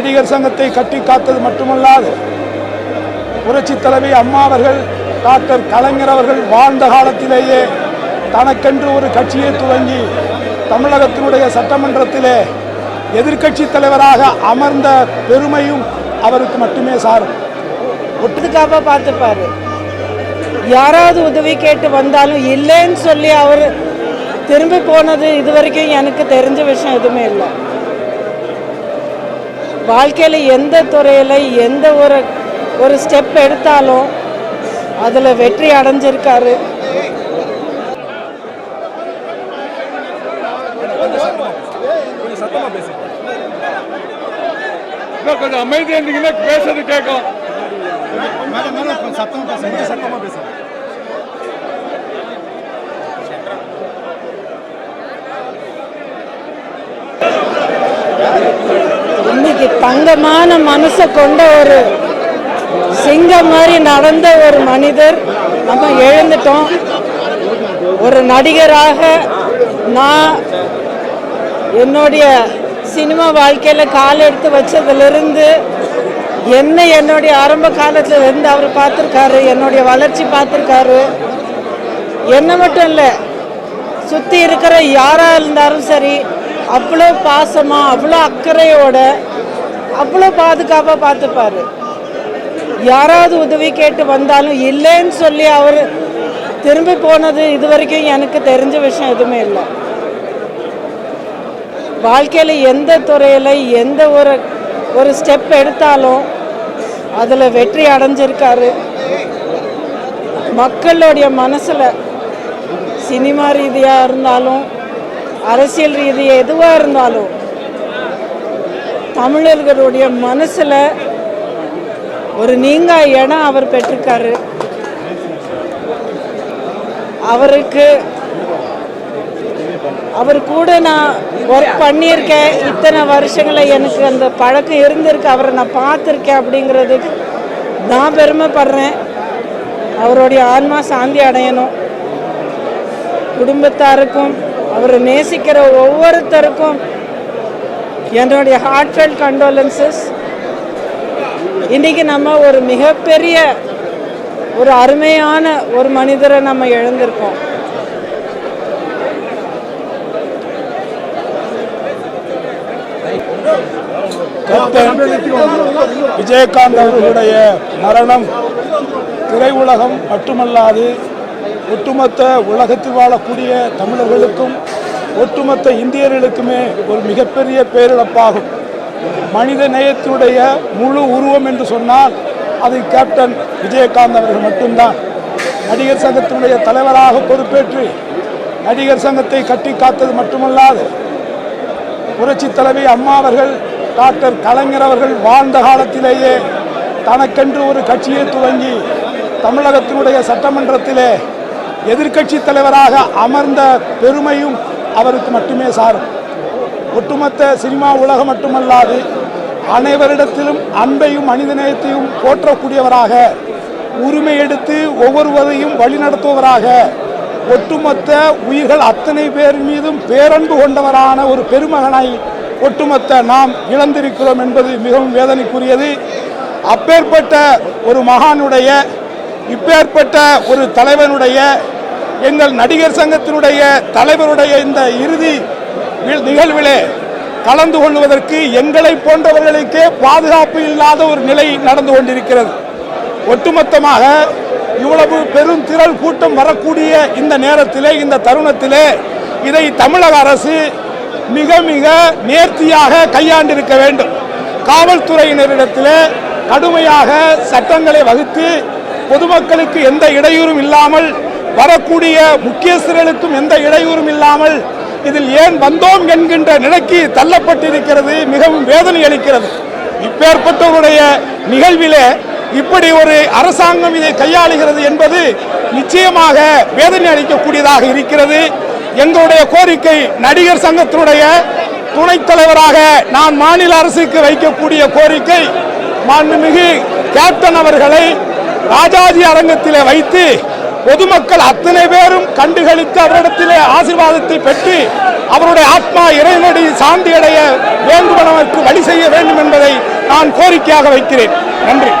நடிகர் சங்கத்தை கட்டி காத்தது மட்டுமல்லாது புரட்சி தலைவி அம்மா அவர்கள் டாக்டர் கலைஞர் அவர்கள் வாழ்ந்த காலத்திலேயே தனக்கென்று ஒரு கட்சியை துவங்கி தமிழகத்தினுடைய சட்டமன்றத்திலே எதிர்க்கட்சி தலைவராக அமர்ந்த பெருமையும் அவருக்கு மட்டுமே சாரும். ஒட்டுக்காக பார்த்துப்பாரு. யாராவது உதவி கேட்டு வந்தாலும் இல்லைன்னு சொல்லி அவர் திரும்பி போனது இது வரைக்கும் எனக்கு தெரிஞ்ச விஷயம் எதுவுமே இல்லை. வாழ்க்கையில் எந்த துறையில் எந்த ஒரு ஒரு ஸ்டெப் எடுத்தாலும் அதில் வெற்றி அடைஞ்சிருக்காரு. கொஞ்சம் அமைதியா இருந்தீங்கன்னா பேசுறது கேட்கும். இன்னைக்கு தங்கமான மனசை கொண்ட ஒரு சிங்கம் மாதிரி நடந்த ஒரு மனிதர். நம்ம எழுந்துட்டோம். ஒரு நடிகராக நான் என்னுடைய சினிமா வாழ்க்கையில் கால் எடுத்து வச்சதுலேருந்து என்ன என்னுடைய ஆரம்ப காலத்தில் இருந்து அவர் பார்த்துருக்காரு என்னுடைய வளர்ச்சி பார்த்துருக்காரு. என்ன மட்டும் இல்லை சுற்றி இருக்கிற யாராக இருந்தாலும் சரி அவ்வளோ பாசமாக அவ்வளோ அக்கறையோட அவ்வளோ பாதுகாப்பாக பார்த்துப்பார். யாராவது உதவி கேட்டு வந்தாலும் இல்லைன்னு சொல்லி அவர் திரும்பி போனது இது வரைக்கும் எனக்கு தெரிஞ்ச விஷயம் எதுவுமே இல்லை. வாழ்க்கையில் எந்த துறையில் எந்த ஒரு ஒரு ஸ்டெப் எடுத்தாலும் அதில் வெற்றி அடைஞ்சிருக்காரு. மக்களுடைய மனசில் சினிமா ரீதியாக இருந்தாலும் அரசியல் ரீதியாக எதுவாக இருந்தாலும் தமிழர்களுடைய மனசில் ஒரு நீங்கா இடம் அவர் பெற்றிருக்காரு. அவருக்கு அவர் கூட நான் ஒர்க் பண்ணியிருக்கேன். இத்தனை வருஷங்களை எனக்கு அந்த பழக்கம் இருந்திருக்கு. அவரை நான் பார்த்துருக்கேன் அப்படிங்கிறதுக்கு நான் பெருமைப்படுறேன். அவருடைய ஆன்மா சாந்தி அடையணும். குடும்பத்தாருக்கும் அவரை நேசிக்கிற ஒவ்வொருத்தருக்கும் என்னுடைய ஹார்ட்ஃபெல் கண்டோலன்சஸ் இன்றைக்கி நம்ம ஒரு மிகப்பெரிய ஒரு அருமையான ஒரு மனிதரை நம்ம இழந்திருக்கோம். விஜயகாந்த் அவர்களுடைய மரணம் திரையுலகம் மட்டுமல்லாது ஒட்டுமொத்த உலகத்தில் வாழக்கூடிய தமிழர்களுக்கும் ஒட்டுமொத்த இந்தியர்களுக்குமே ஒரு மிகப்பெரிய பேரிழப்பாகும். மனித நேயத்தினுடைய முழு உருவம் என்று சொன்னால் அது கேப்டன் விஜயகாந்த் அவர்கள் மட்டும்தான். நடிகர் சங்கத்தினுடைய தலைவராக பொறுப்பேற்று நடிகர் சங்கத்தை கட்டி காத்தது மட்டுமல்லாது புரட்சி தலைவி அம்மா அவர்கள் டாக்டர் கலைஞர் அவர்கள் வாழ்ந்த காலத்திலேயே தனக்கென்று ஒரு கட்சியை துவங்கி தமிழகத்தினுடைய சட்டமன்றத்திலே எதிர்க்கட்சி தலைவராக அமர்ந்த பெருமையும் அவருக்கு மட்டுமே சாரும். ஒட்டுமொத்த சினிமா உலகம் மட்டுமல்லாது அனைவரிடத்திலும் அன்பையும் மனிதநேயத்தையும் போற்றக்கூடியவராக உரிமை எடுத்து ஒவ்வொருவரையும் வழிநடத்துபவராக ஒட்டுமொத்த உயிர்கள் அத்தனை பேர் மீதும் பேரன்பு கொண்டவரான ஒரு பெருமகனை ஒட்டுமொத்த நாம் இழந்திருக்கிறோம் என்பது மிகவும் வேதனைக்குரியது. அப்பேற்பட்ட ஒரு மகானுடைய இப்பேற்பட்ட ஒரு தலைவனுடைய எங்கள் நடிகர் சங்கத்தினுடைய தலைவருடைய இந்த இறுதி நிகழ்விலே கலந்து கொள்வதற்கு எங்களை போன்றவர்களுக்கே பாதுகாப்பு இல்லாத ஒரு நிலை நடந்து கொண்டிருக்கிறது. ஒட்டுமொத்தமாக இவ்வளவு பெரும் திரள் கூட்டம் வரக்கூடிய இந்த நேரத்திலே இந்த தருணத்திலே இதை தமிழக அரசு மிக மிக நேர்த்தியாக கையாண்டிருக்க வேண்டும். காவல்துறையினரிடத்திலே கடுமையாக சட்டங்களை வகுத்து பொதுமக்களுக்கு எந்த இடையூறும் இல்லாமல் வரக்கூடிய முக்கியஸ்தர்களுக்கும் எந்த இடையூறும் இல்லாமல் இதில் ஏன் வந்தோம் என்கின்ற நிலைக்கு தள்ளப்பட்டிருக்கிறது மிகவும் வேதனை அளிக்கிறது. இப்பேற்பட்டவருடைய நிகழ்விலே இப்படி ஒரு அரசாங்கம் இதை கையாளுகிறது என்பது நிச்சயமாக வேதனை அளிக்கக்கூடியதாக இருக்கிறது. எங்களுடைய கோரிக்கை நடிகர் சங்கத்தினுடைய துணைத் தலைவராக நான் மாநில அரசுக்கு வைக்கக்கூடிய கோரிக்கை மாண்புமிகு கேப்டன் அவர்களை ராஜாஜி அரங்கத்திலே வைத்து பொதுமக்கள் அத்தனை பேரும் கண்டுகளித்து அவரிடத்திலே ஆசீர்வாதத்தை பெற்று அவருடைய ஆத்மா இறைநடி சாந்தி அடைய வழி செய்ய வேண்டும் என்பதை நான் கோரிக்கையாக வைக்கிறேன். நன்றி.